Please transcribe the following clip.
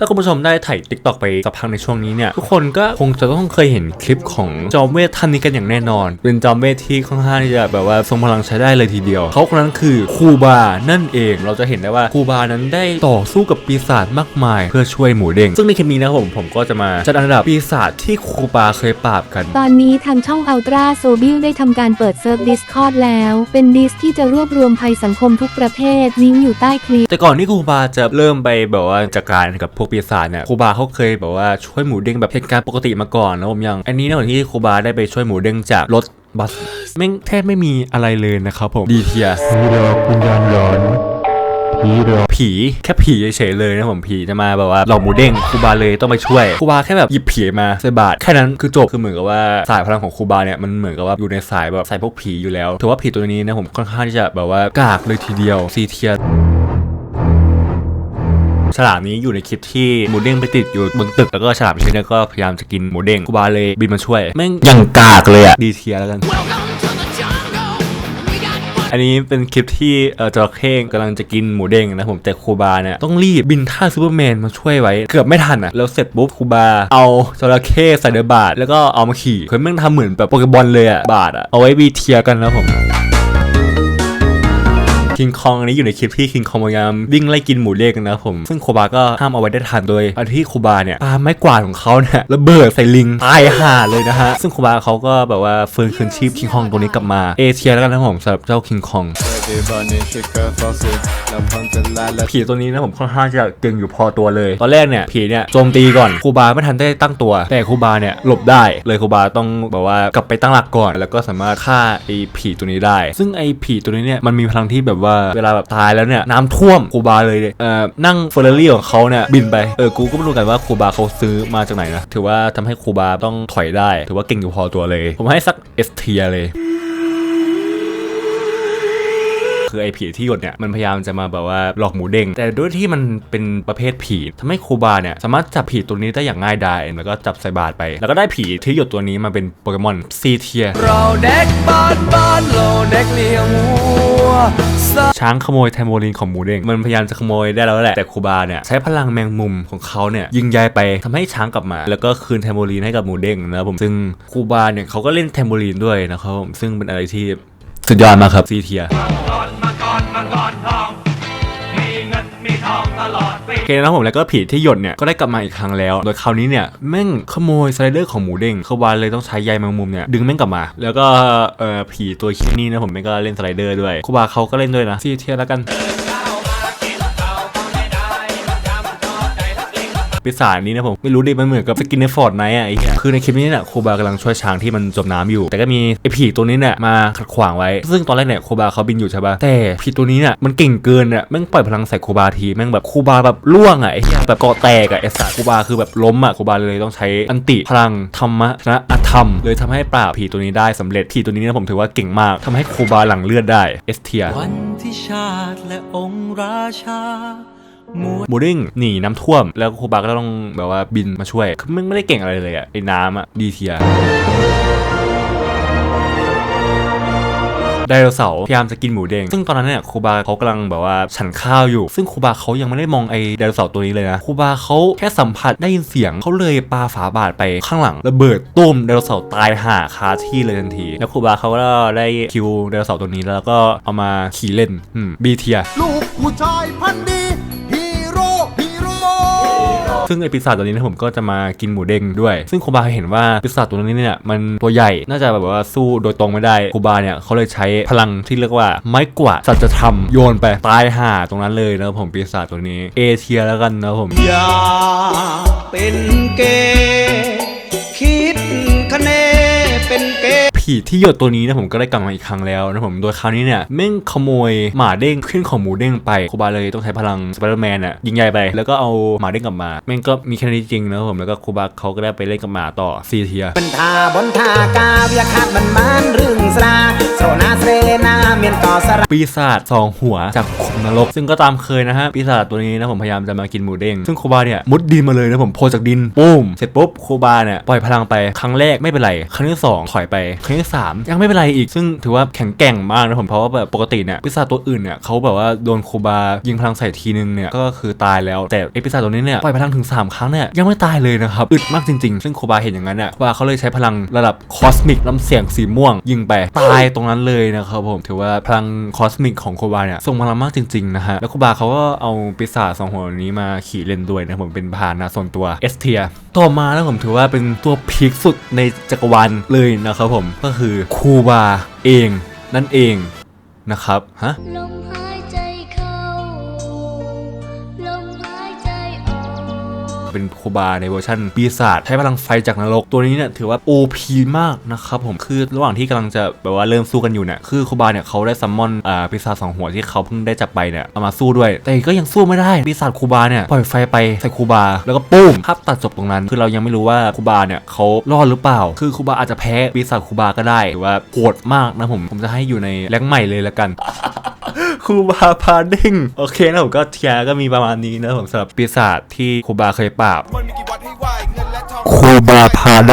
ถ้าคุณผู้ชมได้ถ่ายติ๊กตอกไปสักพักในช่วงนี้เนี่ย ทุกคนก็คงจะต้องเคยเห็นคลิปของจอมเวทท่านนี้กันอย่างแน่นอน เป็นจอมเวทที่ค่อนข้างที่จะแบบว่าทรงพลังใช้ได้เลยทีเดียว เขาคนนั้นคือครูบานั่นเองเราจะเห็นได้ว่าครูบานั้นได้ต่อสู้กับปีศาจมากมาย เพื่อช่วยหมูเด้งซึ่งในคลิปนี้นะครับผมผมก็จะมาจัดอันดับปีศาจที่ครูบาเคยปราบกัน ตอนนี้ทางช่อง Ultra s o b i l ได้ทำการเปิดเซิร์ฟ Discord แล้ว เป็นดิสที่จะรวบรวมภัยสังคมทุกประเภทลิงก์อยู่ใต้คลิปแต่ก่อนที่ครูบาจะเริ่มไปแบบว่าจัดการกับพวกปีศาจเนี่ยครูบาเขาเคยแบบว่าช่วยหมูเด้งแบบเหตุการณ์ปกติมาก่อนนะผมยัง อันนี้นะที่ครูบาได้ไปช่วยหมูเด้งจากรถบัสแม่งแทบไม่มีอะไรเลยนะครับผมดีเทียผีหลอกวิญญาณหลอนผีหลอกผีแค่ผีเฉยๆเลยนะผมผีจะมาแบบว่าหลอกหมูเด้งครูบาเลยต้องไปช่วยครูบาแค่แบบหยิบผีมาใส่บาตรแค่นั้นคือจบคือเหมือนกับว่าสายพลังของครูบาเนี่ยมันเหมือนกับว่าอยู่ในสายแบบสายพวกผีอยู่แล้วถือว่าผีตัวนี้นะผมค่อนข้างที่จะแบบว่ากากเลยทีเดียวซีเทีย ฉลามนี้อยู่ในคลิปที่หมูเด้งไปติดอยู่บนตึกแล้วก็ฉลามชนิดนี้ก็พยายามจะกินหมูเด้งครูบาเลยบินมาช่วยแม่งยังกากเลยอะดีเทียแล้วกันอันนี้เป็นคลิปที่เออจระเข้กำลังจะกินหมูเด้งนะผมแต่ครูบาเนี่ยต้องรีบบินท่าซูเปอร์แมนมาช่วยไว้ เกือบไม่ทันอะแล้วเสร็จปุ๊บครูบาเอาจระเข้ใส่ในบาทแล้วก็เอามาขี่คือแม่งทำเหมือนแบบโปเกมอนเลยอะบาทอะเอาไว้บีเทียกันนะผม คิงคองอันนี้อยู่ในคลิปที่คิงคองพยายามวิ่งไล่กินหมูเด้งนะผม ซึ่งโคบาก็ห้ามเอาไว้ได้ทันโดยอันที่โคบาเนี่ยปาไม้กวาดของเขาเนี่ยระเบิดใส่ลิงตายห่าเลยนะฮะ ซึ่งโคบาเขาก็แบบว่าฟื้นคืนชีพคิงคองตัวนี้กลับมาเอเชียแล้วกันนะผมสำหรับเจ้าคิงคองผีตัวนี้นะผมค่อนข้างจะเก่งอยู่พอตัวเลย ตอนแรกเนี่ยผีเนี่ยโจมตีก่อนครูบาไม่ทันได้ตั้งตัว แต่ครูบาเนี่ยหลบได้เลยครูบาต้องแบบว่ากลับไปตั้งหลักก่อน แล้วก็สามารถฆ่าไอ้ผีตัวนี้ได้ ซึ่งไอ้ผีตัวนี้เนี่ยมันมีพลังที่แบบว่าเวลาแบบตายแล้วเนี่ยน้ำท่วมคูบาเลยเอ่อนั่งเฟอร์รารี่ของเขาเนี่ยบินไปเออกูก็ไม่รู้กันว่าคูบาเขาซื้อมาจากไหนนะถือว่าทำให้คูบาต้องถอยได้ ถือว่าเก่งอยู่พอตัวเลย ผมให้สักเอสเทียเลย คือไอ้ผีที่หยดเนี่ยมันพยายามจะมาแบบว่าหลอกหมูเด้งแต่ด้วยที่มันเป็นประเภทผีทำให้ครูบาเนี่ยสามารถจับผีตัวนี้ได้อย่างง่ายดายแล้วก็จับใส่บาตรไป แล้วก็ได้ผีที่หยดตัวนี้มาเป็นโปเกมอนซีเทียเราเด็กบ้านบ้านเราเด็กเลี้ยงวัวช้างขโมยแทมโบลินของหมูเด้งมันพยายามจะขโมยได้แล้วแหละแต่ครูบาเนี่ยใช้พลังแมงมุมของเขาเนี่ยยิงใยไปทำให้ช้างกลับมา แล้วก็คืนแทมโบลินให้กับหมูเด้งนะครับผมซึ่งครูบาเนี่ยเขาก็เล่นแทมโบลินด้วยนะครับผมซึ่งเป็นอะไรที่สุดยอดมากครับซีเทีย เคนะผมแล้วก็ผีที่หยดเนี่ยก็ได้กลับมาอีกครั้งแล้ว โดยคราวนี้เนี่ยแม่งขโมยสไลเดอร์ของหมูเด้งเขาวานเลยต้องใช้ใยแมงมุมเนี่ยดึงแม่งกลับมา แล้วก็เอ่อผีตัวคิดนี่นะผมแม่งก็เล่นสไลเดอร์ด้วยครูบาเขาก็เล่นด้วยนะซีเทียแล้วกัน ปีศาจนี้นะผมไม่รู้ดิมันเหมือนกับสกินในฟอร์ดไนท์อะไอ้เหี้ยคือในคลิปนี้เนี่ยโคบากำลังช่วยช้างที่มันจมน้ำอยู่ แต่ก็มีไอ้ผีตัวนี้เนี่ยมาขัดขวางไว้ ซึ่งตอนแรกเนี่ยโคบาเขาบินอยู่ใช่ปะแต่ผีตัวนี้เนี่ยมันเก่งเกินอะแม่งปล่อยพลังใส่โคบาทีแม่งแบบโคบาแบบล่วงอะไอ้เหี้ยแบบเกาะแตกอะไอ้สัตว์คบาคือแบบล้มอะคบาเลยต้องใช้อันติพลังธรรมะชนะอธรรม เลยทำให้ปราบผีตัวนี้ได้สำเร็จผีตัวนี้เนี่ยผมถือว่าเก่งมากทำให้โคบาหลังเลือดได้เอสเทียวันที่ชาติและองค์ราชา มวลหมูดิ้งหนีน้ำท่วม แล้วครูบาก็ต้องแบบว่าบินมาช่วยคือมันไม่ได้เก่งอะไรเลยอะไอ้น้ำอะดีเทียไดโนเสาร์พยายามจะกินหมูเด้งซึ่งตอนนั้นเนี่ยครูบาเขากำลังแบบว่าฉันข้าวอยู่ ซึ่งครูบาเขายังไม่ได้มองไอ้ไดโนเสาร์ตัวนี้เลยนะครูบาเขาแค่สัมผัสได้ยินเสียงเขาเลยปาฝาบาทไปข้างหลังระเบิดตุ้มไดโนเสาร์ตายห่าคาที่เลยทันที แล้วครูบาเขาก็ได้คิวไดโนเสาร์ตัวนี้แล้วก็เอามาขี่เล่นบีเทียลูกผู้ชายพันธุ์ดีฮีโร่ฮีโร่ ซึ่งไอปีศาจตัวนี้นะผมก็จะมากินหมูเด้งด้วย ซึ่งครูบาเห็นว่าปีศาจตัวนี้เนี่ยมันตัวใหญ่น่าจะแบบว่าสู้โดยตรงไม่ได้คูบาเนี่ยเขาเลยใช้พลังที่เรียกว่าไม้กวาดสัจธรรมโยนไปตายห่าตรงนั้นเลยนะผมปีศาจตัวนี้เอเชียแล้วกันนะผมอย่าเป็นเกย์ เกย์ผีที่หยดตัวนี้นะผมก็ได้กลับมาอีกครั้งแล้วนะผมโดยคราวนี้เนี่ยแม่งขโมยหมาเด้งขึ้นของหมูเด้งไปครูบาเลยต้องใช้พลังสไปเดอร์แมนอะยิงใหญ่ไป แล้วก็เอาหมาเด้งกลับมาแม่งก็มีแค่นี้จริงนะครับผมแล้วก็ครูบาเขาก็ได้ไปเล่นกับหมาต่อซีเทียเป็นทาบนทากาเวียขาดมันมันรึงสราโซนาเสนาเมียนก่อสระปีศาจสองหัวจากขุมนรก ซึ่งก็ตามเคยนะฮะปีศาจตัวนี้นะผมพยายามจะมากินหมูเด้งซึ่งโคบาเนี่ยมุดดินมาเลยนะผมโผล่จากดินปุ้มเสร็จปุ๊บโคบาเนี่ยปล่อยพลังไปครั้งแรกไม่เป็นไรครั้งที่สองถอยไปครั้งที่งที่สามยังไม่เป็นไรอีก ซึ่งถือว่าแข็งแกร่งมากนะผมเพราะว่าแบบปกติเนี่ยปีศาจตัวอื่นเนี่ยเขาแบบว่าโดนคูบายิงพลังใส่ทีนึงเนี่ยก็คือตายแล้วแต่ไอปีศาจตัวนี้เนี่ยปล่อยพลังถึง 3 ครั้งเนี่ยยังไม่ตายเลยนะครับอึดมากจริงๆ ซึ่งคูบาเห็นอย่างนั้นเนี่ยครูบาเขาเลยใช้พลังระดับคอสมิกลำเสียงสีม่วง ยิงไปตายตรงนั้นเลยนะครับผมถือว่าพลังคอสมิกของคูบาเนี่ยทรงพลังมากจริงๆนะฮะแล้วคูบาเขาก็เอาปีศาจสองหัวนี้มาขี่เล่นด้วยนะผมเป็นพาหนะส่วนตัวเอสเทียต่อมาแล้วผมถือว่าเป็นตัวพีคสุดในจักรวาลเลยนะครับผมก็คือครูบาเองนั่นเองนะครับฮะ เป็นคูบาในเวอร์ชันปีศาจใช้พลังไฟจากนรกตัวนี้เนี่ยถือว่า OP มากนะครับผมคือระหว่างที่กำลังจะแบบว่าเริ่มสู้กันอยู่เนี่ยคือคูบาเนี่ยเขาได้ซัมมอนอ่าปีศาจสองหัวที่เขาเพิ่งได้จับไปเนี่ยเอามาสู้ด้วย แต่ก็ยังสู้ไม่ได้ปีศาจคูบาเนี่ยปล่อยไฟไปใส่คูบา แล้วก็ปุ้มภาพตัดจบตรงนั้น คือเรายังไม่รู้ว่าคูบาเนี่ยเขารอดหรือเปล่า คือคูบาอาจจะแพ้ปีศาจคูบาก็ได้หรือว่าโหดมากนะผมผมจะให้อยู่ในแรงใหม่เลยละกัน ครูบาพาดิ้งโอเคนะผมก็เทียร์ก็มีประมาณนี้นะผมสำหรับปีศาจที่ครูบาเคยปราบมันมีกี่วัดให้ไหวเงินและทองครูบาพาได